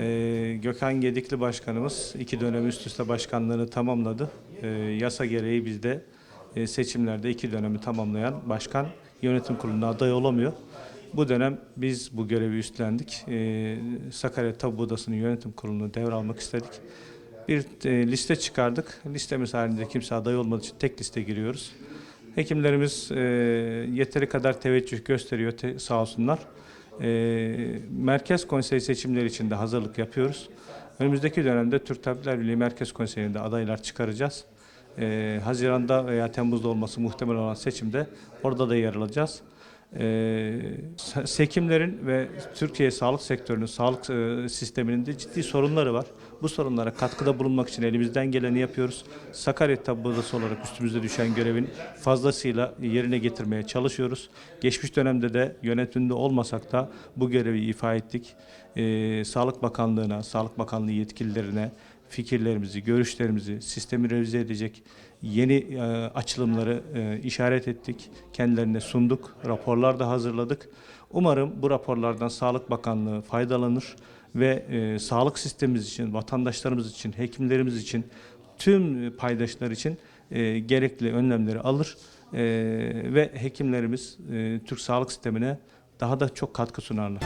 Ee, Gökhan Gedikli Başkanımız iki dönem üst üste başkanlığını tamamladı. Ee, yasa gereği bizde e, seçimlerde iki dönemi tamamlayan başkan yönetim kuruluna aday olamıyor. Bu dönem biz bu görevi üstlendik. Ee, Sakarya Tabu Odası'nın yönetim kurulunu devralmak istedik. Bir e, liste çıkardık. Listemiz halinde kimse aday olmadığı için tek liste giriyoruz. Hekimlerimiz e, yeteri kadar teveccüh gösteriyor te- sağ olsunlar. E, Merkez Konsey seçimleri için de hazırlık yapıyoruz. Önümüzdeki dönemde Türk Tabipler Birliği Merkez Konseyi'nde adaylar çıkaracağız. E, Haziran'da veya Temmuz'da olması muhtemel olan seçimde orada da yer alacağız. Ee, hekimlerin ve Türkiye sağlık sektörünün, sağlık e, sisteminin de ciddi sorunları var. Bu sorunlara katkıda bulunmak için elimizden geleni yapıyoruz. Sakarya Tabip Odası olarak üstümüze düşen görevin fazlasıyla yerine getirmeye çalışıyoruz. Geçmiş dönemde de yönetimde olmasak da bu görevi ifa ettik. Ee, Sağlık Bakanlığı'na, Sağlık Bakanlığı yetkililerine fikirlerimizi, görüşlerimizi, sistemi revize edecek yeni e, açılımları e, işaret ettik. Kendilerine sunduk. Raporlar da hazırladık. Umarım bu raporlardan Sağlık Bakanlığı faydalanır ve e, sağlık sistemimiz için, vatandaşlarımız için, hekimlerimiz için, tüm paydaşlar için e, gerekli önlemleri alır e, ve hekimlerimiz e, Türk sağlık sistemine daha da çok katkı sunarlar.